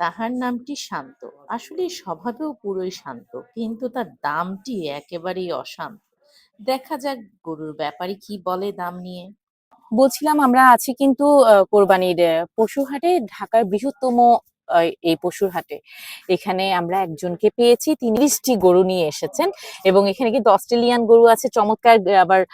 তাহার নামটি শান্ত। আসলে স্বভাবেও পুরোই শান্ত, কিন্তু তার দামটি একেবারেই অশান্ত। দেখা যাক গরুর ব্যাপারে কি বলে দাম নিয়ে। বলছিলাম আমরা আছি কিন্তু কোরবানির পশু হাটে ঢাকার বৃহত্তম এই পশুর হাটে। এখানে আমরা একজনকে পেয়েছি ত্রিশটি গরু নিয়ে এসেছেন এবং এখানে কিন্তু অস্ট্রেলিয়ান গরু আছে চমৎকার আবার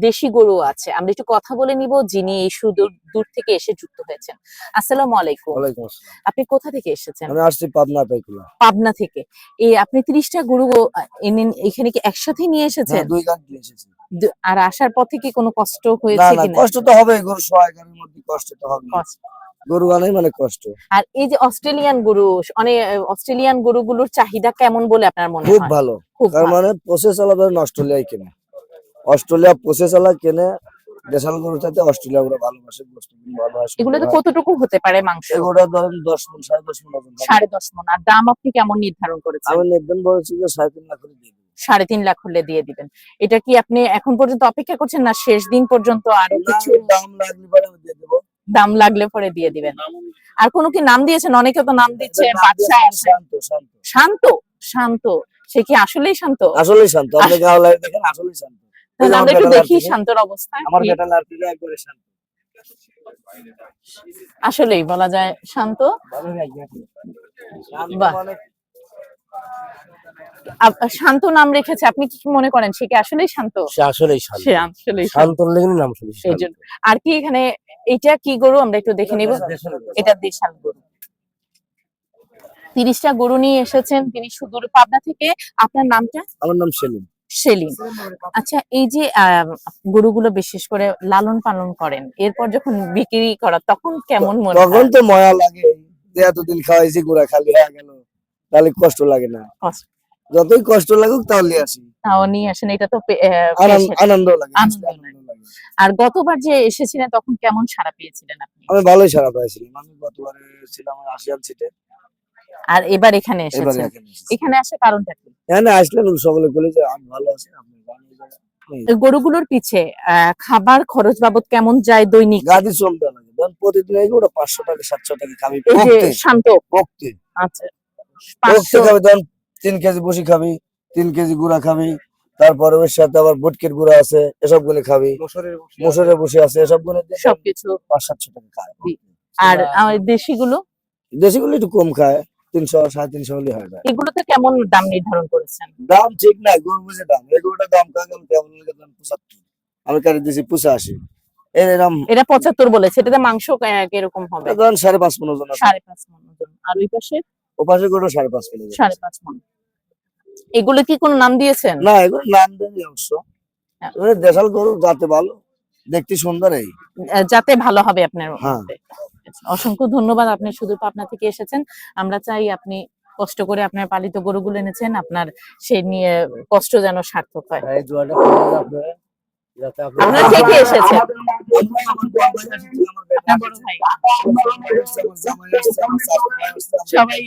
দেশি গরু আছে। আমরা একটু কথা বলে নিব যিনি এই সুদূর দূর থেকে এসে যুক্ত হয়েছেন। আসসালামু আলাইকুম। আপনি কোথা থেকে এসেছেন? আমি আসছি পাবনা পাইকুলা। পাবনা থেকে। এই আপনি ত্রিশটা গরু এনে- এখানে কি একসাথে নিয়ে এসেছেন? দুই গান দিয়ে এসেছি। দু- আর আসার পথে কি কোনো কষ্ট হয়েছে কিনা? কষ্ট তো হবে গরু মধ্যে কষ্ট তো হবে। গরু গানাই মানে কষ্ট। আর এই যে অস্ট্রেলিয়ান গরু অনেক অস্ট্রেলিয়ান গরুগুলোর চাহিদা কেমন বলে আপনার মনে হয়? খুব ভালো। তার মানে প্রসেস আলাদা অস্ট্রেলিয়ায় কেনে। অস্ট্রেলিয়া প্রসেস আলাদা কেনে দেশাল গরু চাইতে অস্ট্রেলিয়া ওরা ভালোবাসে গোস্ত ভালো হয় এগুলোতে সুন্দর কতটুকু হতে পারে মাংস? এগুলো ধরেন দশ মন সাড়ে দশ মন। সাড়ে দশ মন। আর দাম আপনি কেমন নির্ধারণ করেছেন? আমি নির্ধারণ বলেছি যে সাড়ে তিন লাখ করে দিয়ে সাড়ে তিন লাখ হলে দিয়ে দিবেন। এটা কি আপনি এখন পর্যন্ত অপেক্ষা করছেন না শেষ দিন পর্যন্ত আরও কিছু? দাম লাগলে পরে দিয়ে দেবো। দাম লাগলে পরে দিয়ে দিবেন। আর কোনো কি নাম দিয়েছেন? অনেকে তো নাম দিচ্ছে শান্ত শান্ত। শান্ত শান্ত। সে কি আসলেই শান্ত? আসলেই শান্ত। আপনি গাও লাগে দেখেন আসলেই শান্ত। তাহলে আমরা একটু দেখি শান্তর অবস্থা। আমার বেটা একবারে শান্ত। আসলেই বলা যায় শান্ত। মানে শান্ত নাম রেখেছে আপনি কি মনে করেন? সে কি আসলেই শান্ত? সে আসলেই শান্ত। সে আসলেই শান্ত। নাম শুনি এই জন্য। আর কি এখানে এটা কি গরু? আমরা একটু দেখে নিব। এটা দেশাল গরু। তিরিশটা গরু নিয়ে এসেছেন তিনি সুদূর পাবনা থেকে। আপনার নামটা? আমার নাম সেলিম। সেলিম। আচ্ছা এই যে গরুগুলো বিশেষ করে লালন পালন করেন এরপর যখন বিক্রি করা তখন কেমন মনে তখন তো ময়া লাগে। যে এতদিন খাওয়াইছি গুড়া খালি হয়ে গেল। তাহলে কষ্ট লাগে না। যতই কষ্ট লাগুক তাহলে আসি। তাও নিয়ে আসেন এটা তো আহ, আনন্দ লাগে। আনন্দ লাগে। আর গতবার যে এসেছিলেন তখন কেমন সাড়া পেয়েছিলেন আপনি? আমি ভালোই সারা পাইছিলাম আমি গতবারে ছিলাম আসিয়ান সিটে আর এবার এখানে এসেছেন। এখানে আসার কারণটা কি? এখানে আসলেন সকলে বলে যে আমি ভালো আছি আপনি ভালো আছেন। গরুগুলোর পিছে খাবার খরচ বাবদ কেমন যায় দৈনিক? গাদি চলতে লাগে। প্রতিদিন এই ওটা পাঁচশো টাকা সাতশো টাকা খাবি শান্ত। পকতে আচ্ছা। পাঁচশো খাবি তিন কেজি বসি খাবি তিন কেজি গুড়া খাবি তারপরে ওর সাথে আবার বুটকির গুড়া আছে এসবগুলো খাবি। মোসরের বসে আছে এসবগুলো সবকিছু পাঁচ সাতশো টাকা খায়। আর আমার দেশিগুলো? দেশিগুলো একটু কম খায় তিনশো সাড়ে তিনশো হলে হয় যায় এগুলোতে কেমন দাম নির্ধারণ করেছেন? দাম ঠিক নাই গরু বুঝে দাম। এই দাম কাকে কেমন দাম? পঁচাত্তর। আমি কারি দিয়েছি পঁচাশি। এরকম এটা পঁচাত্তর বলেছে এটাতে মাংস কীরকম হবে? ধরেন সাড়ে পাঁচ মন ওজন সাড়ে পাঁচ মন ওজন। আর ওই পাশে? ও পাশে গরু সাড়ে পাঁচ মন। সাড়ে পাঁচ মন। এগুলো কি কোনো নাম দিয়েছেন না এগুলো নাম দেয়নি অবশ্য হ্যাঁ। দেশাল গরু যাতে ভালো দেখতে সুন্দর এই যাতে ভালো হবে আপনার হ্যাঁ। অসংখ্য ধন্যবাদ আপনি শুধু পাবনা থেকে এসেছেন আমরা চাই আপনি কষ্ট করে আপনার পালিত গরুগুলো এনেছেন আপনার সেই নিয়ে কষ্ট যেন সার্থক হয় এসেছেন সবাই